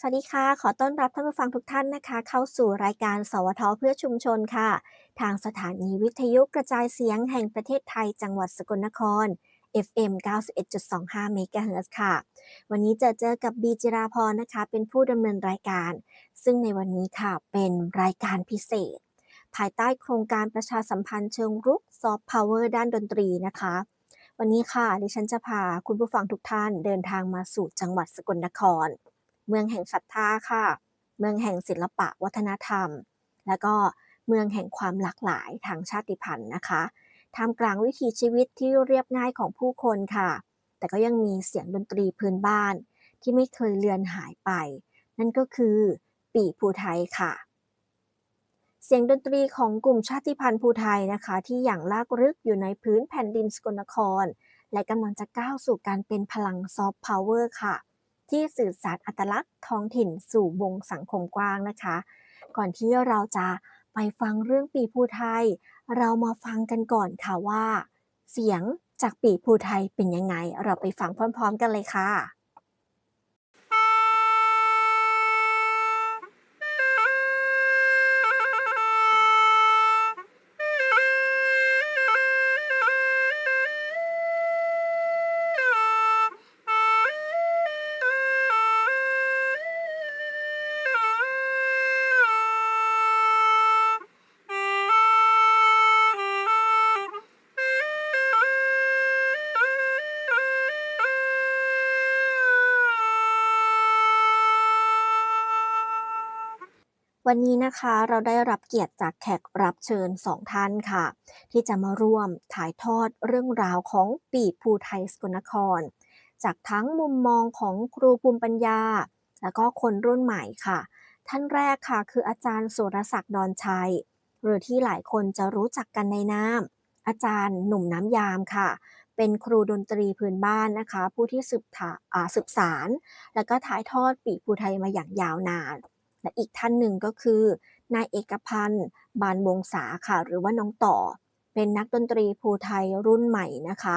สวัสดีค่ะ ขอต้อนรับท่านผู้ฟังทุกท่านนะคะ เข้าสู่รายการ สวทเพื่อชุมชนค่ะ ทางสถานีวิทยุกระจายเสียงแห่งประเทศไทยจังหวัดสกลนคร FM 91.25เมกะเฮิรตซ์ค่ะ วันนี้จะเจอกับบีจิราพรนะคะ เป็นผู้ดำเนินรายการ ซึ่งในวันนี้ค่ะ เป็นรายการพิเศษ ภายใต้โครงการประชาสัมพันธ์เชิงรุกซอฟต์พาวเวอร์ด้านดนตรีนะคะ วันนี้ค่ะ ดิฉันจะพาคุณผู้ฟังทุกท่านเดินทางมาสู่จังหวัดสกลนคร เมืองแห่งศรัทธาค่ะ เมืองแห่งศิลปะวัฒนธรรม และก็เมืองแห่งความหลากหลายทางชาติพันธุ์นะคะท่ามกลางวิถีชีวิตที่เรียบง่ายของผู้คนค่ะ แต่ก็ยังมีเสียงดนตรีพื้นบ้าน ที่ไม่เคยเลือนหายไป นั่นก็คือปีภูไทยค่ะ เสียงดนตรีของกลุ่มชาติพันธุ์ภูไทยนะคะ ที่อย่างลากลึกอยู่ในพื้นแผ่นดินสกลนคร และกำลังจะก้าวสู่การเป็นพลังซอฟต์พาวเวอร์ค่ะ ที่สื่อสารอัตลักษณ์ท้องถิ่นสู่วงสังคมกว้างนะคะ ก่อนที่เราจะไปฟังเรื่องปีภูไทย เรามาฟังกันก่อนค่ะว่า เสียงจากปีภูไทยเป็นยังไง เราไปฟังพร้อม ๆ กันเลยค่ะ วันนี้นะคะเราได้รับเกียรติจากแขกรับเชิญสองท่านค่ะ ที่จะมาร่วมถ่ายทอดเรื่องราวของปีภูไทยสกลนคร จากทั้งมุมมองของครูภูมิปัญญา แล้วก็คนรุ่นใหม่ค่ะ ท่านแรกค่ะ คืออาจารย์สุรศักดิ์ดอนชัย หรือที่หลายคนจะรู้จักกันในนามอาจารย์หนุ่มน้ำยามค่ะ เป็นครูดนตรีพื้นบ้านนะคะ ผู้ที่สืบสาร แล้วก็ถ่ายทอดปีภูไทยมาอย่างยาวนาน และอีกท่านหนึ่งก็คือนายเอกพันธ์ บานวงศาค่ะ หรือว่าน้องต่อ เป็นนักดนตรีภูไทยรุ่นใหม่นะคะ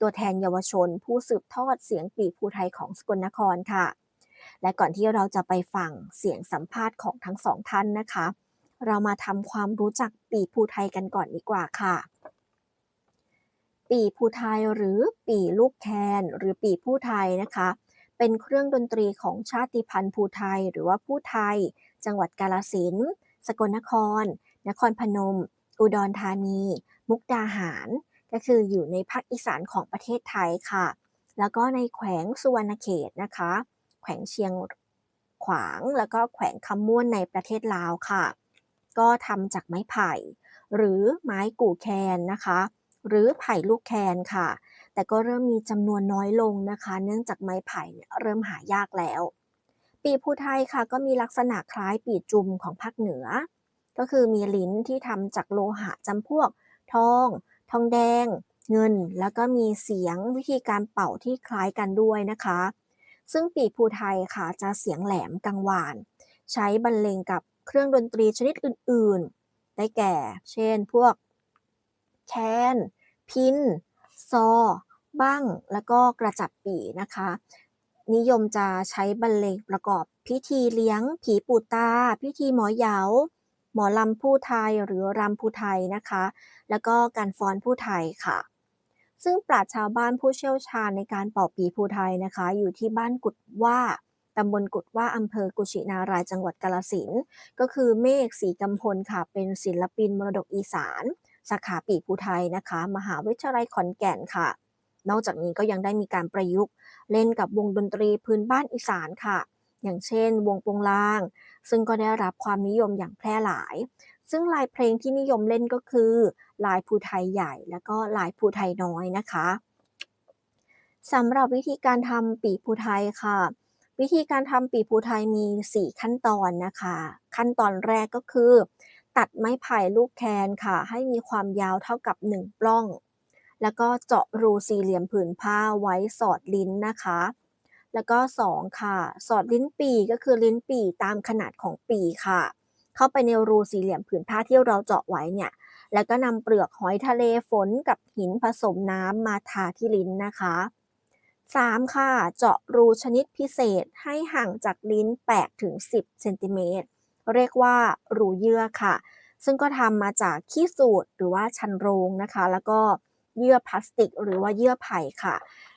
ตัวแทนเยาวชนผู้สืบทอดเสียงปีภูไทยของสกลนครค่ะ และก่อนที่เราจะไปฟังเสียงสัมภาษณ์ของทั้งสองท่านนะคะ เรามาทำความรู้จักปีภูไทยกันก่อนดีกว่าค่ะ ปีภูไทยหรือปีลูกแคนหรือปีผู้ไทยนะคะ เป็นเครื่องดนตรีของชาติพันธุ์ภูไทย หรือว่าผู้ไทย จังหวัดกาฬสินสกลนคร นครพนม อุดรธานี มุกดาหาร ก็คืออยู่ในภาคอีสานของประเทศไทยค่ะ แล้วก็ในแขวงสุวรรณเขตนะคะ แขวงเชียงขวาง แล้วก็แขวงคำม่วนในประเทศลาวค่ะ ก็ทำจากไม้ไผ่ หรือไม้กู่แคนนะคะ หรือไผ่ลูกแคนค่ะ แต่ก็เริ่มมีจำนวนน้อยลงนะคะ เนื่องจากไม้ไผ่เนี่ยเริ่มหายากแล้ว ปีภูไทยค่ะก็มีลักษณะคล้ายปีจุมของภาคเหนือ ก็คือมีลิ้นที่ทำจากโลหะจำพวก ทอง ทองแดง เงิน แล้วก็มีเสียงวิธีการเป่าที่คล้ายกันด้วยนะคะ ซึ่งปีภูไทยค่ะจะเสียงแหลมกังวาน ใช้บรรเลงกับเครื่องดนตรีชนิดอื่น ๆ ได้แก่ เช่น พวกแคน พิน ซอ บั้งแล้วก็กระจับปีนะคะ นิยมจะใช้บรรเลงประกอบพิธีเลี้ยง ผีปู่ตา พิธีหมอเหยา หมอลำผู้ไทยหรือรำผู้ไทยนะคะ แล้วก็การฟ้อนผู้ไทยค่ะ ซึ่งปราชญ์ชาวบ้านผู้เชี่ยวชาญในการเป่าปีภูไทยนะคะ อยู่ที่บ้านกุดว่าตำบลกุดว่าอำเภอกุชินารายจังหวัดกาฬสินก็คือเมฆศรีกำพลค่ะ เป็นศิลปินมรดกอีสาน สาขาปีภูไทยนะคะ มหาวิทยาลัยขอนแก่นค่ะ นอกจากนี้ก็ยังได้มีการประยุกต์ เล่นกับวงดนตรีพื้นบ้านอีสานค่ะ อย่างเช่น วงปงลาง ซึ่งก็ได้รับความนิยมอย่างแพร่หลาย ซึ่งลายเพลงที่นิยมเล่นก็คือ ลายภูไทยใหญ่ แล้วก็ลายภูไทยน้อยนะคะสำหรับวิธีการทำปีภูไทยค่ะ วิธีการทำปีภูไทยมี 4 ขั้นตอนนะคะ ขั้นตอนแรกก็คือ ตัดไม้ไผ่ลูกแคนค่ะ ให้มีความยาวเท่ากับ 1 ปล้อง แล้วก็เจาะรูสี่เหลี่ยมผืนผ้าไว้สอดลิ้นนะคะ แล้วก็ 2 ค่ะ สอดลิ้นปีก็คือลิ้นปีตามขนาดของปีค่ะ เข้าไปในรูสี่เหลี่ยมผืนผ้าที่เราเจาะไว้เนี่ย แล้วก็นำเปลือกหอยทะเลฝนกับหินผสมน้ำมาทาที่ลิ้นนะคะ 3. ค่ะ เจาะรูชนิดพิเศษให้ห่างจากลิ้น8-10เซนติเมตร เรียกว่ารูเยื่อค่ะ ซึ่งก็ทำมาจากขี้สูตรหรือว่าชันโรงนะคะ แล้วก็ เยื่อพลาสติก หรือว่าเยื่อไผ่ค่ะ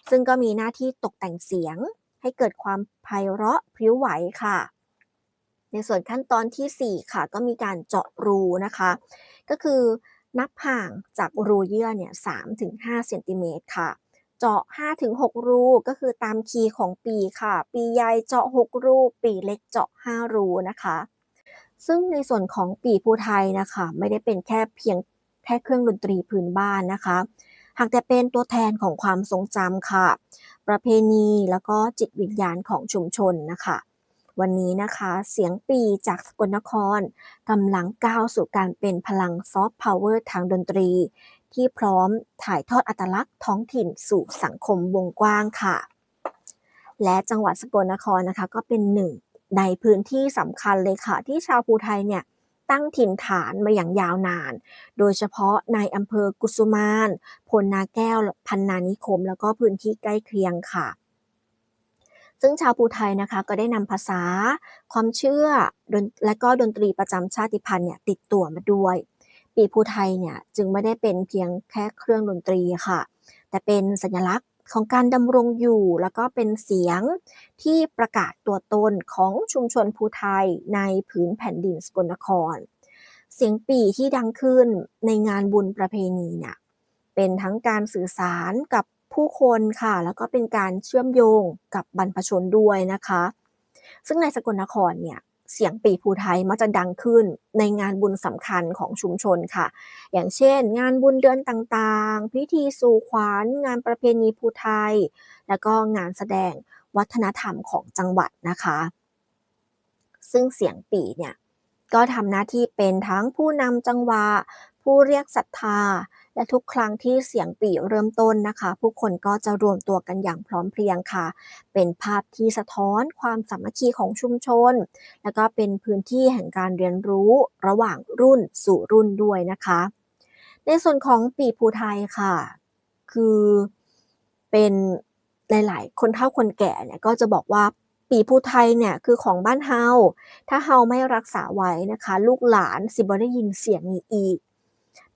ซึ่งก็มีหน้าที่ตกแต่งเสียง ให้เกิดความไพเราะพริ้วไหวค่ะ ในส่วนขั้นตอนทีสี่4 ค่ะ ก็มีการเจาะรูนะคะ ก็คือนับห่างจากรูเยื่อเนี่ย3-5เซนติเมตรค่ะ เจาะ 5-6 รู ก็คือตามคีย์ของปีค่ะ ปีใหญ่เจาะ 6 รู ปีเล็กเจาะ 5 รูนะคะ ซึ่งในส่วนของปีภูไทยนะคะ ไม่ได้เป็นแค่เพียงแค่เครื่องดนตรีพื้นบ้านนะคะ หากแต่เป็นตัวแทนของความทรงจำค่ะ ประเพณีแล้วก็จิตวิญญาณของชุมชนนะคะวันนี้นะคะเสียงปีจากสกลนครกำลังก้าวสู่การเป็นพลังซอฟต์พาวเวอร์ทางดนตรี ที่พร้อมถ่ายทอดอัตลักษณ์ท้องถิ่นสู่สังคมวงกว้างค่ะ และจังหวัดสกลนครนะคะ ก็เป็นหนึ่งในพื้นที่สำคัญเลยค่ะ ที่ชาวภูไทยเนี่ย ตั้งถิ่นฐานมาอย่างยาวนาน โดยเฉพาะในอำเภอกุสุมานพลนาแก้ว พันนานิคม แล้วก็พื้นที่ใกล้เคียงค่ะ ซึ่งชาวภูไทยนะคะก็ได้นำภาษา ความเชื่อและก็ดนตรีประจำชาติพันธุ์เนี่ยติดตัวมาด้วย ปีภูไทยเนี่ยจึงไม่ได้เป็นเพียงแค่เครื่องดนตรีค่ะ แต่เป็นสัญลักษณ ของการดำรงอยู่ แล้วก็เป็นเสียงที่ประกาศตัวตนของชุมชนภูไทยในผืนแผ่นดินสกลนคร เสียงปี่ที่ดังขึ้นในงานบุญประเพณีเนี่ยเป็นทั้งการสื่อสารกับผู้คนค่ะ แล้วก็เป็นการเชื่อมโยงกับบรรพชนด้วยนะคะ ซึ่งในสกลนครเนี่ย เสียงปีภูไทยมักจะดังขึ้นในงานบุญสำคัญของชุมชนค่ะ อย่างเช่น งานบุญเดือนต่างๆ พิธีสู่ขวัญงานประเพณีภูไทย แล้วก็งานแสดงวัฒนธรรมของจังหวัดนะคะ ซึ่งเสียงปีเนี่ยก็ทำหน้าที่เป็นทั้งผู้นำจังหวะผู้เรียกศรัทธา และทุกครั้งที่เสียงปี่เริ่มต้นนะคะ ผู้คนก็จะรวมตัวกันอย่างพร้อมเพรียงค่ะ เป็นภาพที่สะท้อนความสามัคคีของชุมชน แล้วก็เป็นพื้นที่แห่งการเรียนรู้ระหว่างรุ่นสู่รุ่นด้วยนะคะ ในส่วนของปีภูไทยค่ะ คือเป็นหลาย ๆ คนเฒ่าคนแก่เนี่ยก็จะบอกว่าปีภูไทยเนี่ยคือของบ้านเฮา ถ้าเฮาไม่รักษาไว้นะคะ ลูกหลานสิบ่ได้ยินเสียงนี้อีก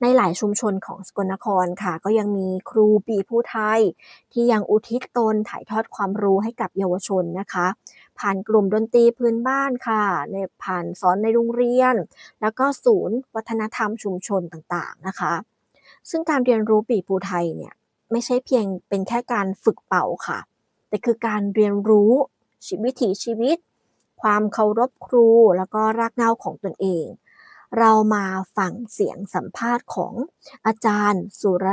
ในหลายชุมชนของสกลนครค่ะ ก็ยังมีครูปีภูไทย ที่ยังอุทิศตนถ่ายทอดความรู้ให้กับเยาวชนนะคะ ผ่านกลุ่มดนตรีพื้นบ้านค่ะในผ่านสอนในโรงเรียน แล้วก็ศูนย์วัฒนธรรมชุมชนต่างๆนะคะ ซึ่งการเรียนรู้ปีภูไทยเนี่ยไม่ใช่เพียงเป็นแค่การฝึกเป่าค่ะ แต่คือการเรียนรู้ชีวิถีชีวิต ความเคารพครูแล้วก็รากเหง้าของตนเอง เรามาฟังเสียงสัมภาษณ์ของอาจารย์สุร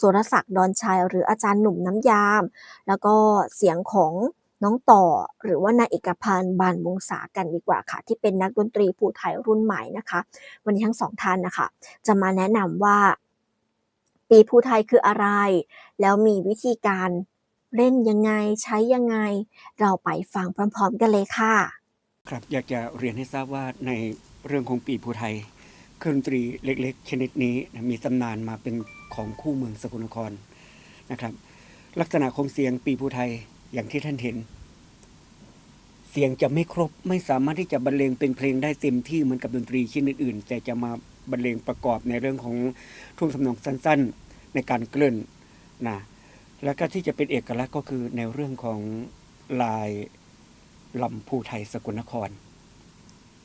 สุรศักดิ์ดอนชัย หรืออาจารย์หนุ่มน้ำยาม แล้วก็เสียงของน้องต่อหรือว่านายเอกพันธ์บานวงศากันดีกว่าค่ะ ที่เป็นนักดนตรีภูไทยรุ่นใหม่นะคะ วันนี้ทั้งสองท่านนะคะ จะมาแนะนำว่าปีภูไทยคืออะไร แล้วมีวิธีการเล่นยังไงใช้ยังไง เราไปฟังพร้อม ๆ กันเลยค่ะ ครับอยากจะเรียนให้ทราบว่าใน เรื่องของปีภูไทย เครื่องดนตรีเล็ก ๆ ชนิดนี้นะมีตำนานมาเป็นของคู่เมืองสกลนครนะครับ ลักษณะของเสียงปีภูไทยอย่างที่ท่านเห็น เสียงจะไม่ครบไม่สามารถที่จะบรรเลงเป็นเพลงได้เต็มที่เหมือนกับดนตรีชิ้นอื่นๆแต่จะมาบรรเลงประกอบในเรื่องของท่วงทำนองสั้น ๆ ในการเกลื่นนะแล้วก็ที่จะเป็นเอกลักษณ์ก็คือในเรื่องของลายลำภูไทยสกลนคร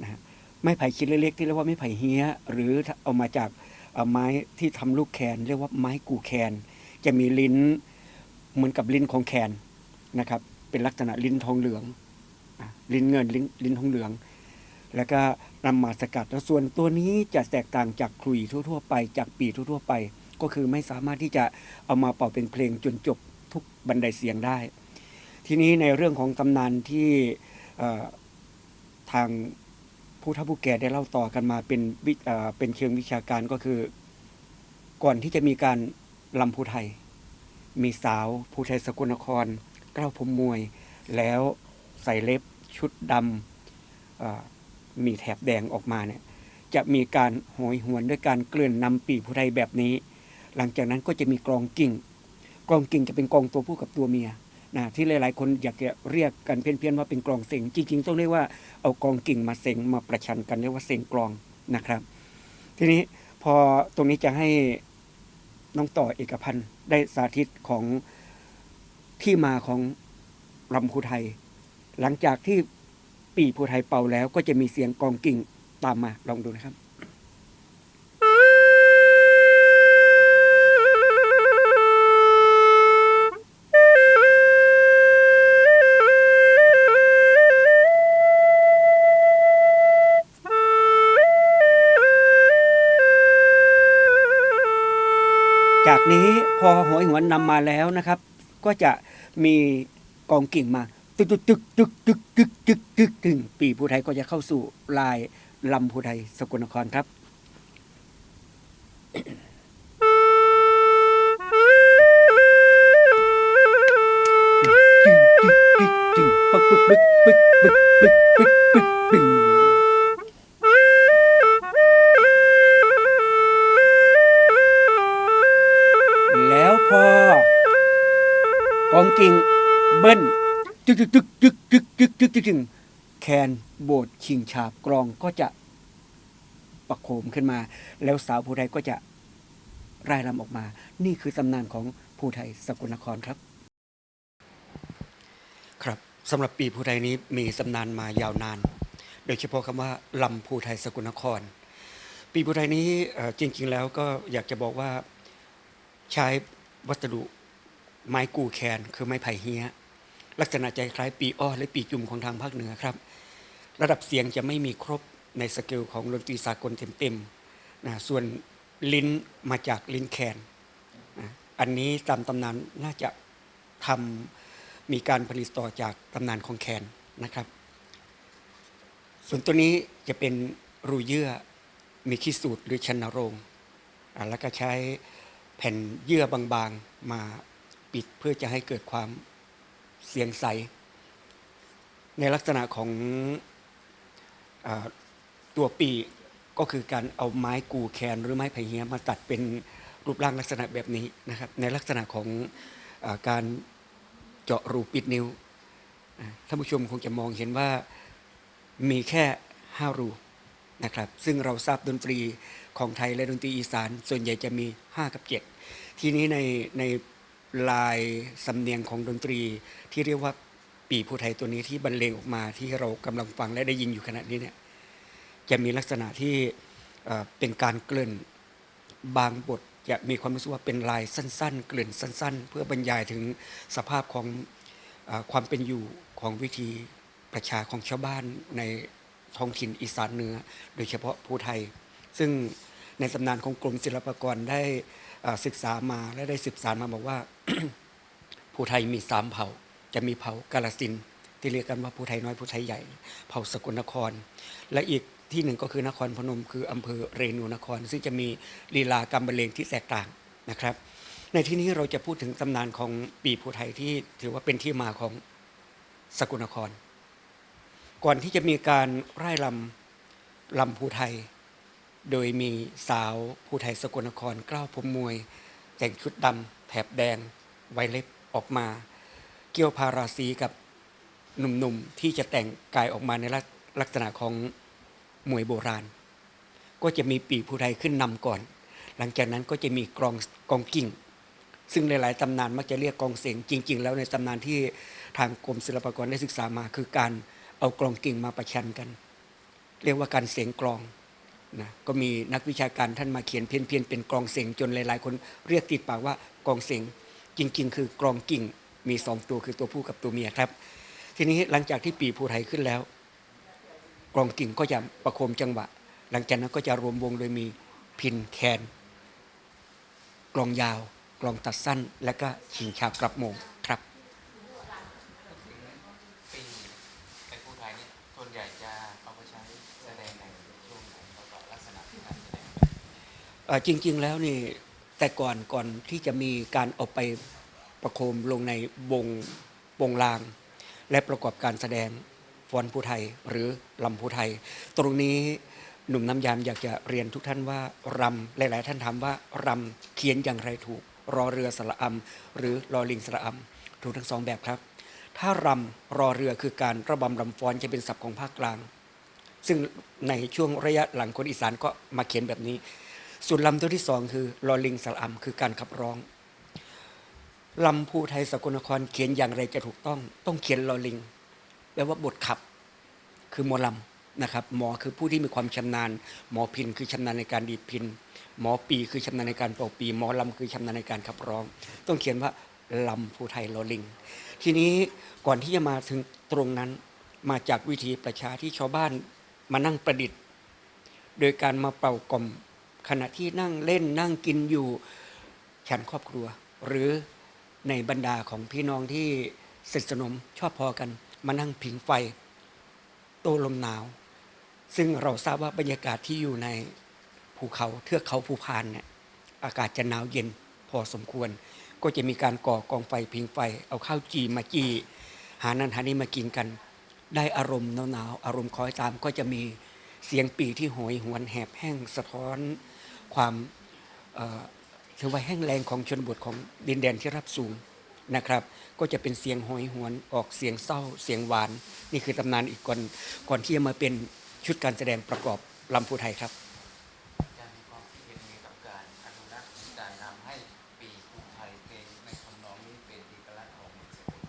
นะฮะ ไม้ไผ่ชิ้นเล็กๆที่เรียกว่าไม้ไผ่เฮี้ย หรือเอามาจากไม้ที่ทำลูกแคนเรียกว่าไม้กูแคน จะมีลิ้นเหมือนกับลิ้นของแคนนะครับ เป็นลักษณะลิ้นทองเหลือง ลิ้นเงินลิ้นลิ้นทองเหลือง แล้วก็นำมาสกัดแล้วส่วนตัวนี้จะแตกต่างจากขลุ่ยทั่ว ๆ ไป จากปีทั่ว ๆ ไป ก็คือไม่สามารถที่จะเอามาเป่าเป็นเพลงจนจบทุกบันไดเสียงได้ ทีนี้ในเรื่องของตำนานที่ทาง ผู้เฒ่าผู้แก่ได้เล่าต่อกันมาเป็นวิเป็นเชิงวิชาการก็คือ ก่อนที่จะมีการลำภูไทย มีสาวภูไทยสกลนครเกล้าผมมวย แล้วใส่เล็บชุดดำมีแถบแดงออกมาเนี่ยจะมีการโหยหวนด้วยการเกลื่อนนำปีภูไทยแบบนี้ หลังจากนั้นก็จะมีกลองกิ่งกลองกิ่งจะเป็นกองตัวผู้กับตัวเมีย นะที่หลาย ๆ คนอยากจะเรียกกันเพี้ยนๆว่าเป็นกลองเสียงจริง ๆ ต้องเรียกว่าเอากองกิ่งมาเสียงมาประชันกันเรียกว่าเสียงกลองนะครับ ทีนี้พอตรงนี้จะให้น้องต่อเอกพันธ์ได้สาธิตของที่มาของลำพูไทย หลังจากที่ปีพูไทยเป่าแล้วก็จะมีเสียงกองกิ่งตามมาลองดูนะครับ นี้พอหอยหวนนำมาแล้วนะครับ ก็จะมีกองกิ่งมา ตึกตึกตึกตึกตึกตึกตึกตึกตึงปีภูไทยก็จะเข้าสู่ลายลำภูไทยสกลนครครับ จึกจึกจึกจึกจึกจึกจึกจึกจึกแคนโบดชิงฉาบกลองก็จะประโคมขึ้นมา แล้วสาวภูไทยก็จะร่ายรำออกมา นี่คือตำนานของภูไทยสกลนครครับ ครับสำหรับปีภูไทยนี้มีตำนานมายาวนาน โดยเฉพาะคำว่าลำภูไทยสกลนคร ปีภูไทยนี้จริง ๆ แล้วก็อยากจะบอกว่าใช้วัสดุไม้กูแคนคือไม้ไผ่เฮีย ลักษณะใจคล้ายปีอ้อและปีจุ่มของทางภาคเหนือครับ ระดับเสียงจะไม่มีครบในสเกลของดนตรีสากลเต็มๆนะส่วนลิ้นมาจากลิ้นแคนนะอันนี้ตามตำนานน่าจะทำมีการผลิตต่อจากตำนานของแคนนะครับ ส่วนตัวนี้จะเป็นรูเยื่อมีขี้สูตรหรือชนโรง แล้วก็ใช้แผ่นเยื่อบางๆมาปิดเพื่อจะให้เกิดความ เสียงใส ในลักษณะของอตัวปีก็คือการเอาไม้กูแคนหรือไม้ไผ่เฮียมาตัดเป็นรูปร่างลักษณะแบบนี้นะครับ ในลักษณะของอาการเจาะรูปิดนิ้วท่านผู้ชมคงจะมองเห็นว่ามีแค่ห้ารูนะครับซึ่งเราทราบดนตรีของไทยและดนตรีอีสาน ส่วนใหญ่จะมี 5 กับ 7 ทีนี้ในใน ลายสำเนียงของดนตรี ที่เรียกว่าปีผู้ไทยตัวนี้ที่บรรเลงออกมาที่เรากำลังฟังและได้ยินอยู่ขณะนี้เนี่ยจะมีลักษณะที่เอ่อเป็นการเกริ่นบางบทจะมีความรู้สึกว่าเป็นลายสั้น ๆ เกริ่นสั้น ๆ เพื่อบรรยายถึงสภาพของอความเป็นอยู่ของวิธีประชาของชาวบ้านในท้องถิ่นอีสานเหนือ โดยเฉพาะผู้ไทย ซึ่งในตำนานของกรมศิลปากรได้ ศึกษามาและได้ศึกษามาบอกว่าผู้ไทยมีสามเผ่า จะมีเผ่ากาลสินที่เรียกกันว่าผู้ไทยน้อยผู้ไทยใหญ่ เผ่าสกลนคร และอีกที่หนึ่งก็คือนครพนมคืออำเภอเรนูนคร ซึ่งจะมีลีลากรรมบรรเลงที่แตกต่างนะครับ ในที่นี้เราจะพูดถึงตำนานของปีผู้ไทยที่ถือว่าเป็นที่มาของสกลนคร ก่อนที่จะมีการไร่ลำลำภูไทย โดยมีสาวผู้ไทยสกลนครกล้าวพมมวย แต่งชุดดำแถบแดง ไวเล็บออกมา เกี่ยวพาราสีกับหนุ่มๆที่จะแต่งกายออกมาในลักษณะของมวยโบราณ ก็จะมีปีผู้ไทยขึ้นนำก่อน หลังจากนั้นก็จะมีกองกองกิ่ง ซึ่งหลายๆตำนานมักจะเรียกกองเสียงจริง ๆ แล้วในตำนานที่ทางกรมศิลปากรได้ศึกษามาคือการเอากลองกิ่งมาประชันกัน เรียกว่าการเสียงกลอง นะก็มีนักวิชาการท่านมาเขียนเพี้ยนเพียนเป็นกลองเสียงจนหลาย ๆ คนเรียกติดปากว่ากลองเสียงจริง ๆ คือกลองกิ่งมีสองตัวคือตัวผู้กับตัวเมียครับ ทีนี้หลังจากที่ปีภูไทยขึ้นแล้วกลองกิ่งก็จะประโคมจังหวะ หลังจากนั้นก็จะรวมวงโดยมีพินแคนกลองยาว กลองตัดสั้น และก็ชิงชาบกลับโมงครับ ปีไอ้ผู้ไทยเนี่ยส่วนใหญ่จะเอาไปใช้แสดงในช่วงไหนแล้วก็ลักษณะของการแสดง เอ่อ จริง ๆ แล้วนี่แต่ก่อนก่อนที่จะมีการเอาไปประโคมลงในวงวงลาง และประกอบการแสดงฟ้อนผู้ไทยหรือลำผู้ไทย ตรงนี้หนุ่มน้ำยามอยากจะเรียนทุกท่านว่ารำหลาย ๆ ท่านถามว่ารำเขียนอย่างไรถูก รอเรือสระอำหรือรอลิงสระอถูกทั้งสองแบบครับ ถ้ารำรอเรือคือการระบำรำฟ้อนจะเป็นศัพท์ของภาคกลาง ซึ่งในช่วงระยะหลังคนอีสานก็มาเขียนแบบนี้ ส่วนลำตัวที่สองคือลอลิงสระอัมคือการขับร้องลำภูไทยสกลนครเขียนอย่างไรจะถูกต้อง ต้องเขียนลอลิงแปลว่าบทขับ คือหมอลำนะครับ หมอคือผู้ที่มีความชำนาญ หมอพินคือชำนาญในการดีดพิน หมอปีคือชำนาญในการเป่าปี หมอลำคือชำนาญในการขับร้อง ต้องเขียนว่าลำภูไทยลอลิง ทีนี้ก่อนที่จะมาถึงตรงนั้นมาจากวิธีประชาที่ชาวบ้านมานั่งประดิษฐ์ โดยการมาเป่ากล่อม ขณะที่นั่งเล่นนั่งกินอยู่ฉันครอบครัว หรือในบรรดาของพี่น้องที่สนิทสนมชอบพอกัน มานั่งผิงไฟ โต้ลมหนาว ซึ่งเราทราบว่าบรรยากาศที่อยู่ในภูเขาเทือกเขาภูพานเนี่ยอากาศจะหนาวเย็นพอสมควร ก็จะมีการก่อกองไฟพิงไฟ เอาข้าวจีมาจีหานั้นหานี้มากินกัน ได้อารมณ์หนาวๆอารมณ์คอยตามก็จะมีเสียงปีที่โหยหวนแหบแห้งสะท้อน ความเอ่อถือว่าแห้งแรงของชนบทของดินแดนที่รับสูงนะครับ ก็จะเป็นเสียงโหยหวนออกเสียงเศร้าเสียงหวาน นี่คือตำนานอีกก่อนก่อนที่จะมาเป็นชุดการแสดงประกอบลำพูไทยครับอาจารย์มีความคิดเห็นยังไงกับการอนุรักษ์การทำให้ปีภูไทยเป็นในทำนองนี้เป็นเอกลักษณ์ของสกล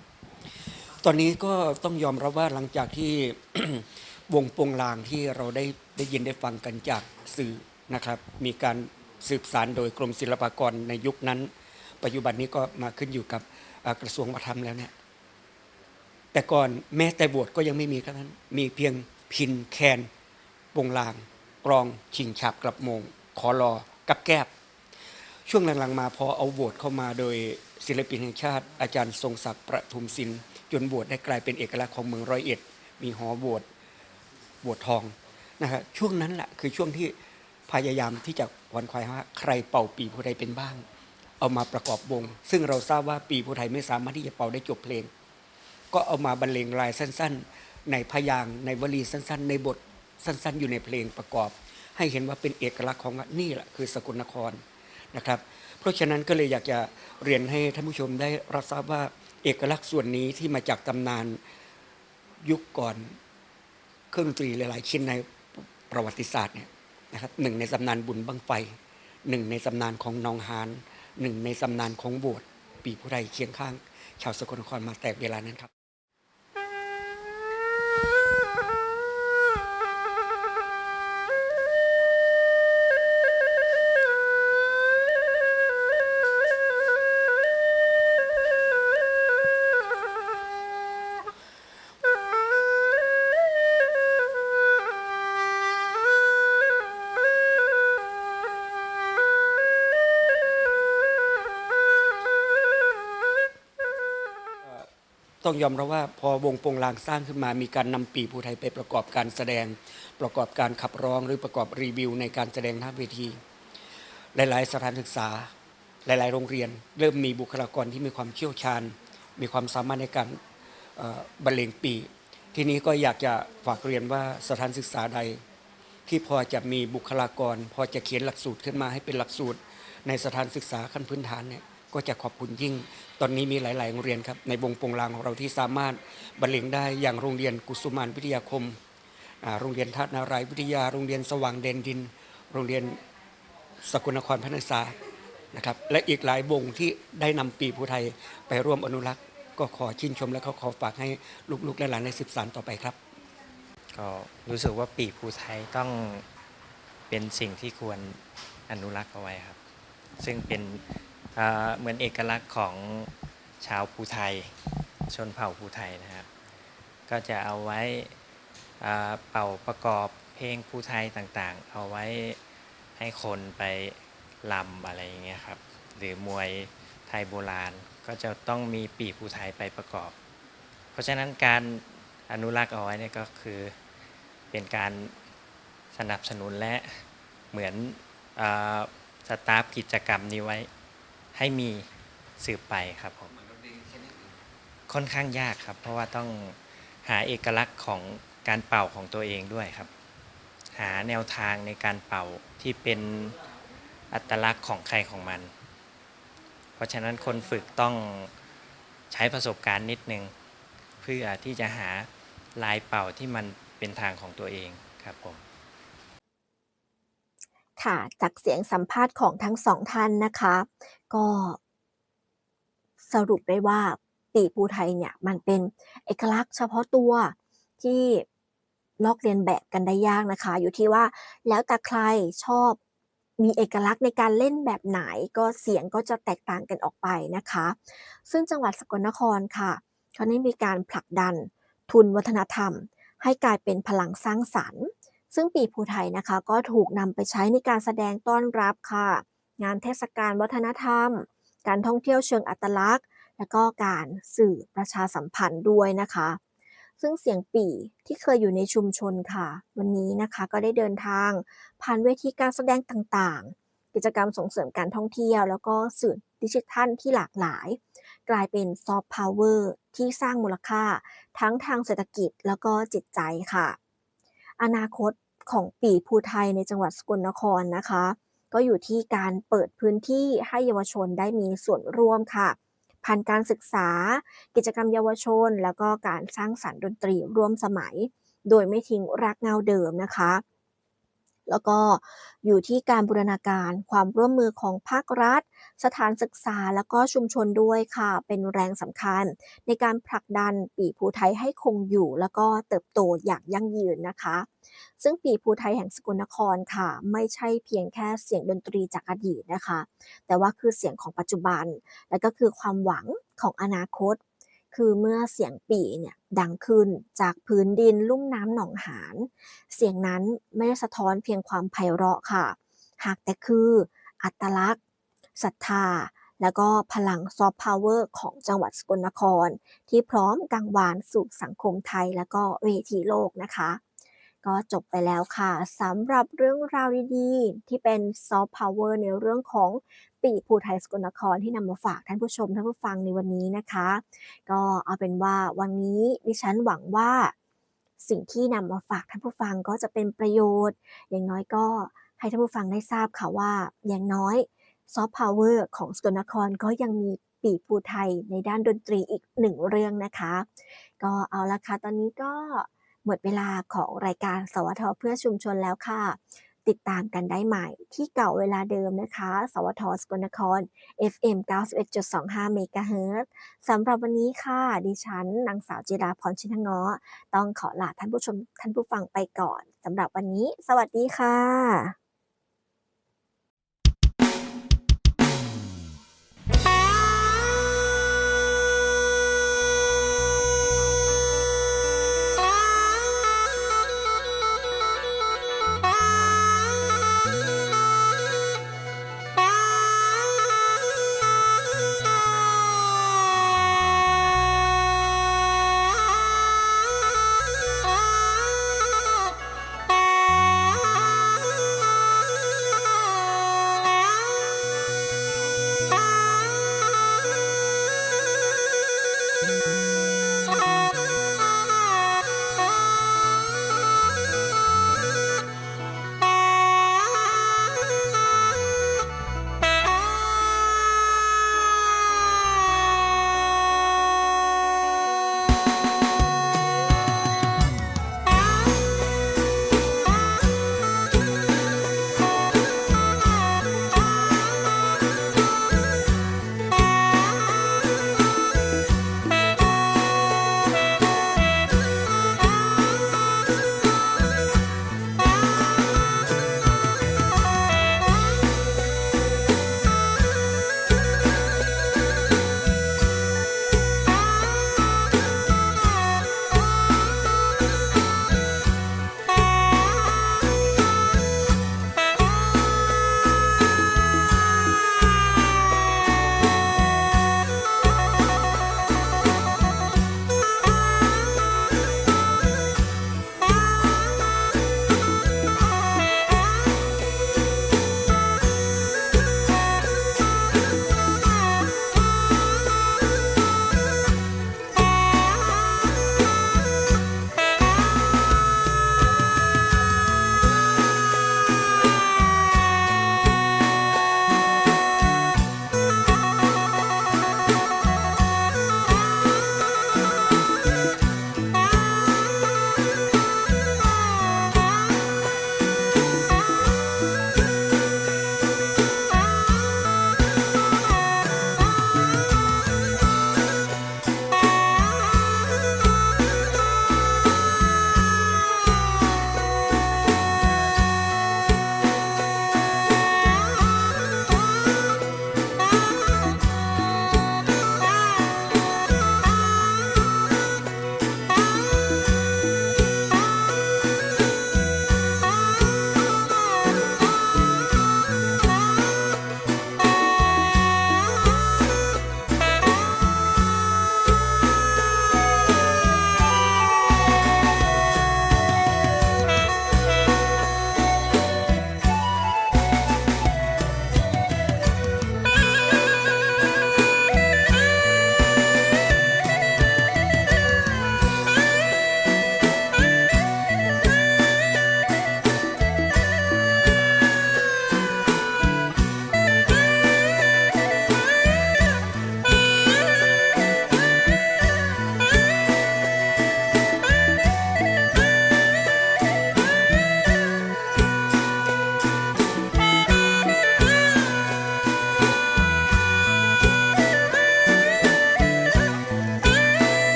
ตอนนี้ก็ต้องยอมรับว่าหลังจากที่วงโปงลางที่เราได้ได้ยินได้ฟังกันจากสื่อ นะครับมีการสืบสารโดยกรมศิลปากรในยุคนั้น ปัจจุบันนี้ก็มาขึ้นอยู่กับกระทรวงวัฒนธรรมแล้วเนี่ยแต่ก่อนแม้แต่บวชก็ยังไม่มีครับนั้นมีเพียงพินแคนปงลาง กรองชิงฉับกลับโมง ขอรอกับแก้บช่วงหลังๆมาพอเอาโหวตเข้ามาโดยศิลปินแห่งชาติ อาจารย์ทรงศักดิ์ประทุมศิลป์จนโหวตได้กลายเป็นเอกลักษณ์ของเมืองร้อยเอ็ด มีหอโหวตโหวตทองนะครับช่วงนั้นแหละคือช่วงที่ พยายามที่จะขวนขวายว่าใครเป่าปีผู้ใดเป็นบ้าง เอามาประกอบวง ซึ่งเราทราบว่าปีผู้ไทยไม่สามารถที่จะเป่าได้จบเพลง ก็เอามาบรรเลงรายสั้น ๆ ในพยางในวลีสั้น ๆ ในบทสั้น ๆ อยู่ในเพลงประกอบ ให้เห็นว่าเป็นเอกลักษณ์ของนี่แหละคือสกลนครนะครับ เพราะฉะนั้นก็เลยอยากจะเรียนให้ท่านผู้ชมได้รับทราบว่าเอกลักษณ์ส่วนนี้ที่มาจากตำนานยุคก่อนเครื่องดนตรีหลาย ๆ ชิ้นในประวัติศาสตร์เนี่ย นะครับหนึ่งในตำนานบุญบังไฟหนึ่งในตำนานของนองฮานหนึ่งในตำนานของโบสถ์ปีผู้ใดเคียงข้าง ชาวสกลนครมาแต่เวลานั้นครับ ต้องยอมรับว่าพอวงโปงลางสร้างขึ้นมา มีการนำปีภูไทยไปประกอบการแสดง ประกอบการขับร้องหรือประกอบรีวิว ในการแสดงหน้าเวที หลาย ๆ สถานศึกษา หลาย ๆ โรงเรียน เริ่มมีบุคลากรที่มีความเชี่ยวชาญ มีความสามารถในการบรรเลงปี ทีนี้ก็อยากจะฝากเรียนว่าสถานศึกษาใด ที่พอจะมีบุคลากร พอจะเขียนหลักสูตรขึ้นมาให้เป็นหลักสูตร ในสถานศึกษาขั้นพื้นฐานเนี่ย ก็จะขอบคุณยิ่ง ตอนนี้มีหลาย ๆ โรงเรียนครับ ในวงปงลางของเราที่สามารถบรรเลงได้อย่างโรงเรียนกุสุมานวิทยาคม โรงเรียนทัศนารายวิทยา โรงเรียนสว่างเด่นดิน โรงเรียนสกุลนครพระนครนะครับ และอีกหลายวงที่ได้นำปีภูไทยไปร่วมอนุรักษ์ ก็ขอชื่นชมและก็ขอฝากให้ลูก ๆ และหลานในสืบสานต่อไปครับ ก็รู้สึกว่าปีภูไทยต้องเป็นสิ่งที่ควรอนุรักษ์เอาไว้ครับ ซึ่งเป็น เหมือนเอกลักษณ์ของชาวภูไทย ชนเผ่าภูไทยนะครับ ก็จะเอาไว้เป่าประกอบเพลงภูไทยต่างๆ เอาไว้ให้คนไปลำอะไรอย่างเงี้ยครับ หรือมวยไทยโบราณก็จะต้องมีปีภูไทยไปประกอบ เพราะฉะนั้นการอนุรักษ์เอาไว้เนี่ยก็คือเป็นการสนับสนุนและเหมือนอสตาฟกิจกรรมนี้ไว้ ให้มีสืบไปครับผมเหมือนดนตรีชนิดอื่นค่อนข้างยากครับ เพราะว่าต้องหาเอกลักษณ์ของการเป่าของตัวเองด้วยครับ หาแนวทางในการเป่าที่เป็นอัตลักษณ์ของใครของมัน เพราะฉะนั้นคนฝึกต้องใช้ประสบการณ์นิดนึง เพื่อที่จะหาลายเป่าที่มันเป็นทางของตัวเองครับผม ค่ะ จากเสียงสัมภาษณ์ของทั้งสองท่านนะคะ ก็สรุปได้ว่าปีปูไทยเนี่ยมันเป็นเอกลักษณ์เฉพาะตัวที่ลอกเลียนแบบกันได้ยากนะคะ อยู่ที่ว่าแล้วแต่ใครชอบมีเอกลักษณ์ในการเล่นแบบไหนก็เสียงก็จะแตกต่างกันออกไปนะคะ ซึ่งจังหวัดสกลนครค่ะเขาได้มีการผลักดันทุนวัฒนธรรม ให้กลายเป็นพลังสร้างสรรค์ ซึ่งปีภูไทยนะคะก็ถูกนำไปใช้ในการแสดงต้อนรับค่ะ งานเทศกาลวัฒนธรรม การท่องเที่ยวเชิงอัตลักษณ์ และก็การสื่อประชาสัมพันธ์ด้วยนะคะ ซึ่งเสียงปี่ที่เคยอยู่ในชุมชนค่ะ วันนี้นะคะก็ได้เดินทาง ผ่านเวทีการแสดงต่างๆ กิจกรรมส่งเสริมการท่องเที่ยว แล้วก็สื่อดิจิทัลที่หลากหลาย กลายเป็นซอฟต์พาวเวอร์ที่สร้างมูลค่า ทั้งทางเศรษฐกิจแล้วก็จิตใจค่ะ อนาคตของปีภูไทยในจังหวัดสกลนครนะคะ ก็อยู่ที่การเปิดพื้นที่ให้เยาวชนได้มีส่วนร่วมค่ะ ผ่านการศึกษา กิจกรรมเยาวชน แล้วก็การสร้างสรรค์ดนตรีร่วมสมัย โดยไม่ทิ้งรากเงาเดิมนะคะ แล้วก็อยู่ที่การบูรณาการความร่วมมือของภาครัฐ สถานศึกษาแล้วก็ชุมชนด้วยค่ะ เป็นแรงสำคัญ ในการผลักดันปีภูไทยให้คงอยู่ แล้วก็เติบโตอย่างยั่งยืนนะคะ ซึ่งปีภูไทยแห่งสกลนครค่ะ ไม่ใช่เพียงแค่เสียงดนตรีจากอดีตนะคะ แต่ว่าคือเสียงของปัจจุบัน และก็คือความหวังของอนาคต คือเมื่อเสียงปี่เนี่ยดังขึ้นจากพื้นดินลุ่มน้ำหนองหาน เสียงนั้นไม่ได้สะท้อนเพียงความไพเราะค่ะ หากแต่คืออัตลักษณ์ศรัทธา แล้วก็พลังซอฟต์พาวเวอร์ของจังหวัดสกลนคร ที่พร้อมกังวานสู่สังคมไทยแล้วก็เวทีโลกนะคะ ก็จบไปแล้วค่ะสำหรับเรื่องราวดีๆ ที่เป็นซอฟต์พาวเวอร์ในเรื่องของ ปีภูไทยสกลนครที่นำมาฝากท่านผู้ชมท่านผู้ฟังในวันนี้นะคะ ก็เอาเป็นว่าวันนี้ดิฉันหวังว่า สิ่งที่นำมาฝากท่านผู้ฟังก็จะเป็นประโยชน์ อย่างน้อยก็ให้ท่านผู้ฟังได้ทราบค่ะว่าอย่างน้อยซอฟต์พาวเวอร์ของสกลนครก็ยังมีปีภูไทยในด้านดนตรีอีกหนึ่งเรื่องนะคะ ก็เอาละค่ะตอนนี้ก็หมดเวลาของรายการสวทเพื่อชุมชนแล้วค่ะ ติดตามกันได้ใหม่ ที่เก่าเวลาเดิมนะคะ สวทสกลนคร FM 91.25 เมกะเฮิรตสำหรับวันนี้ค่ะ ดิฉันนางสาวจิราพรชินเงาะต้องขอลาท่านผู้ชมท่านผู้ฟังไปก่อนสำหรับวันนี้ สวัสดีค่ะ